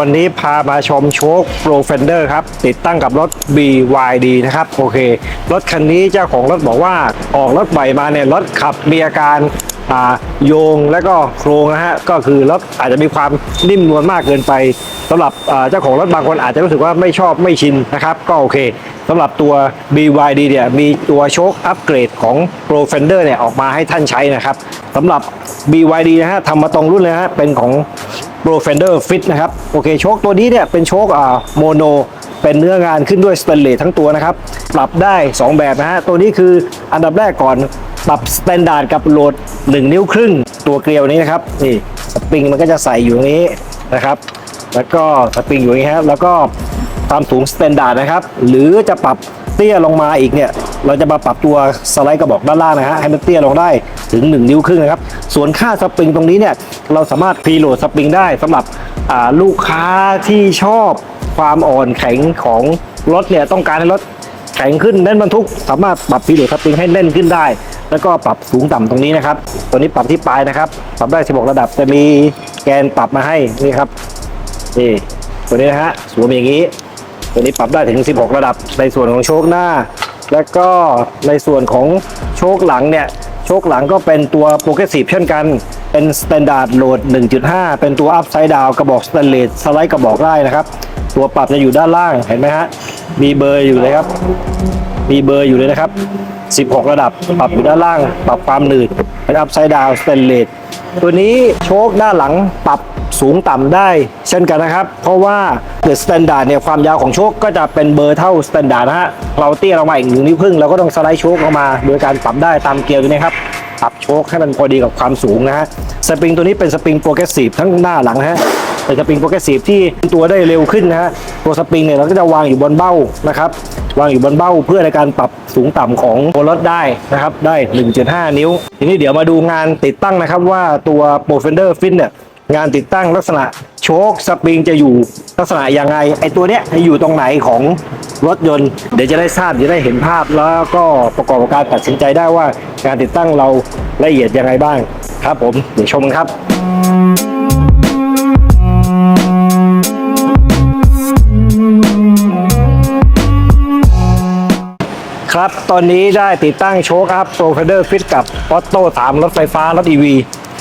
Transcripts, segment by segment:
วันนี้พามาชมโชค Pro Fender ครับ ติดตั้งกับรถ BYD นะครับ โอเค รถคันนี้เจ้าของรถบอกว่าออกรถใหม่มาเนี่ยรถขับมีอาการอ่าโยงและก็โครงนะฮะก็คือรถอาจจะมีความนิ่มนวลมากเกินไปสำหรับอ่าเจ้าของรถบางคนอาจจะรู้สึกว่าไม่ชอบไม่ชินนะครับ ก็โอเคสำหรับตัว BYD เนี่ยมีตัวโชคอัปเกรดของ Pro Fender เนี่ยออกมาให้ท่านใช้นะครับสำหรับ BYD นะฮะทำมาตรงรุ่นเลยฮะเป็นของ Pro Fender Fit นะครับโอเคโชคตัวนี้เนี่ยเป็นโชคอ่าโมโนเป็นเนื้องานขึ้นด้วยสเตนเลสทั้งตัวนะครับ ปรับได้ 2 แบบนะฮะ ตัวนี้คืออันดับแรกก่อนปรับสแตนดาร์ดกับโหลด 1 นิ้วครึ่ง ตัวเกลียวนี้นะครับ นี่สปริงมันก็จะใส่อยู่ตรงนี้นะครับ แล้วก็สปริงอยู่อย่างนี้ครับแล้วก็ความสูงสแตนดาร์ดนะครับ หรือจะปรับเตี้ยลงมาอีกเนี่ย เราจะมาปรับตัวสไลด์กระบอกด้านล่างนะฮะให้มันเตี้ยลงได้ ถึง 1 นิ้วครึ่งนะครับ ส่วนค่าสปริงตรงนี้เนี่ยเราสามารถพรีโหลดสปริงได้สำหรับลูกค้าที่ชอบความอ่อนแข็งของรถเนี่ยต้องการให้รถแข็งขึ้นแน่นบรรทุก สามารถปรับพรีโหลดสปริงให้แน่นขึ้นได้ แล้วก็ปรับสูงต่ำตรงนี้นะครับ ตัวนี้ปรับที่ปลายนะครับ ปรับได้16ระดับจะมีแกนปรับมาให้นี่ครับนี่ตัวนี้นะฮะสวมอย่างนี้ ตัวนี้ปรับได้ถึง 16 ระดับในส่วนของโชคหน้า แล้วก็ในส่วนของโชคหลังเนี่ย โชคหลังก็เป็นตัวโปรเกรสซีฟเช่นกัน เป็นสแตนดาร์ดโหลด 1.5 เป็นตัวอัพไซด์ดาวกระบอกสแตนเลสสไลด์กระบอกได้นะครับ ตัวปรับจะอยู่ด้านล่างเห็นไหมฮะ มีเบอร์อยู่เลยครับ มีเบอร์อยู่เลยนะครับ 16 ระดับปรับอยู่ด้านล่าง ปรับความหนืดเป็นอัพไซด์ดาวสแตนเลสตัวนี้โชคด้านหลังปรับ สูงต่ำได้เช่นกันนะครับ เพราะว่าเดอะสแตนดาร์ดเนี่ยความยาวของโชคก็จะเป็นเบอร์เท่าสแตนดาร์ดนะฮะเราเตี้ยลงมาอีกหนึ่งนิ้วครึ่งเราก็ต้องสไลด์โชคออกมา โดยการปรับได้ตามเกลียวนี้นะครับปรับโชคให้มันพอดีกับความสูงนะฮะสปริงตัวนี้เป็นสปริงโปรเกรสซีฟทั้งหน้าหลังนะฮะเป็นสปริงโปรเกรสซีฟที่ตัวได้เร็วขึ้นนะฮะตัวสปริงเนี่ยเราก็จะวางอยู่บนเบ้านะครับวางอยู่บนเบ้าเพื่อในการปรับสูงต่ำของตัวรถได้นะครับได้ 1.5 นิ้ว ทีนี้เดี๋ยวมาดูงานติดตั้งนะครับว่าตัว p r o f e n d e r Fit เนี่ย งานติดตั้งลักษณะโชคสปริงจะอยู่ลักษณะยังไง ไอตัวเนี้ยจะอยู่ตรงไหนของรถยนต์ เดี๋ยวจะได้ทราบจะได้เห็นภาพแล้วก็ประกอบกับการตัดสินใจได้ว่างานติดตั้งเราละเอียดยังไงบ้าง ครับผมเดี๋ยวชมกันครับครับ ตอนนี้ได้ติดตั้งโชคอัพโปรเฟเดอร์ฟิตกับออโต้3รถไฟฟ้ารถ EV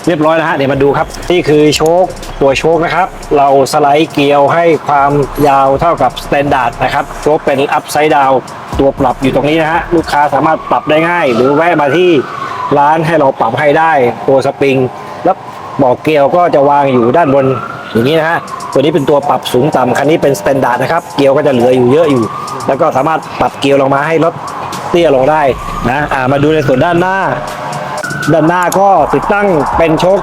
เรียบร้อยนะฮะเดี๋ยวมาดูครับ นี่คือโชคตัวโชคนะครับ เราสไลด์เกลียวให้ความยาวเท่ากับสแตนดาร์ดนะครับ โชคเป็นอัพไซด์ดาวตัวปรับอยู่ตรงนี้นะฮะลูกค้าสามารถปรับได้ง่าย หรือแวะมาที่ร้านให้เราปรับให้ได้ตัวสปริง แล้วบอกเกลียวก็จะวางอยู่ด้านบนอย่างนี้นะฮะตัวนี้เป็นตัวปรับสูงต่ำคันนี้เป็นสแตนดาร์ดนะครับเกลียวก็จะเหลืออยู่เยอะอยู่ แล้วก็สามารถปรับเกลียวลงมาให้รถเตี้ยลงได้นะอ่ามาดูในส่วนด้านหน้า ด้านหน้าก็ติดตั้งเป็นโชค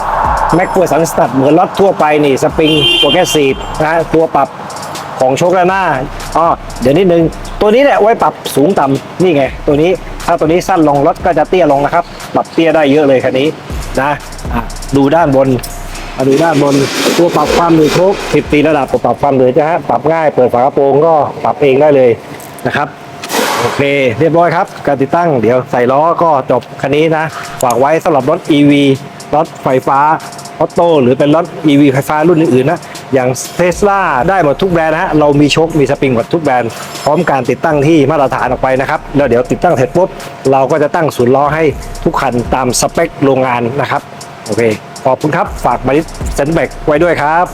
แม็กเ r อสันสตัดเหมือนรถทั่วไปนี่สปริงโปรแกรสซีฟนะตัวปรับของโชคด้านหน้าอ๋อเดี๋ยวนิดนึง ตัวนี้เนี่ยไว้ปรับสูงต่ำนี่ไง ตัวนี้ถ้าตัวนี้สั้นลงรถก็จะเตี้ยลงนะครับ ปรับเตี้ยได้เยอะเลยคันนี้นะดูด้านบนมาดูด้านบนตัวปรับความหนืดโชค14ระดับตัวปรับความหนืดนะฮะปรับง่ายเปิดฝากระโปรงก็ปรับเองได้เลยนะครับ โอเค เรียบร้อยครับ การติดตั้งเดี๋ยวใส่ล้อก็จบคันนี้นะฝากไว้สำหรับรถ EV รถไฟฟ้าออโต้หรือเป็นรถ EV ไฟฟ้ารุ่นอื่นๆนะ อย่างเทสลาได้หมดทุกแบรนด์นะฮะ เรามีโชคมีสปริงหมดทุกแบรนด์ พร้อมการติดตั้งที่มาตรฐานออกไปนะครับ แล้วเดี๋ยวติดตั้งเสร็จปุ๊บ เราก็จะตั้งศูนย์ล้อให้ทุกคันตามสเปคโรงงานนะครับ โอเค ขอบคุณครับ ฝากบริษัทเซนแบกไว้ด้วยครับ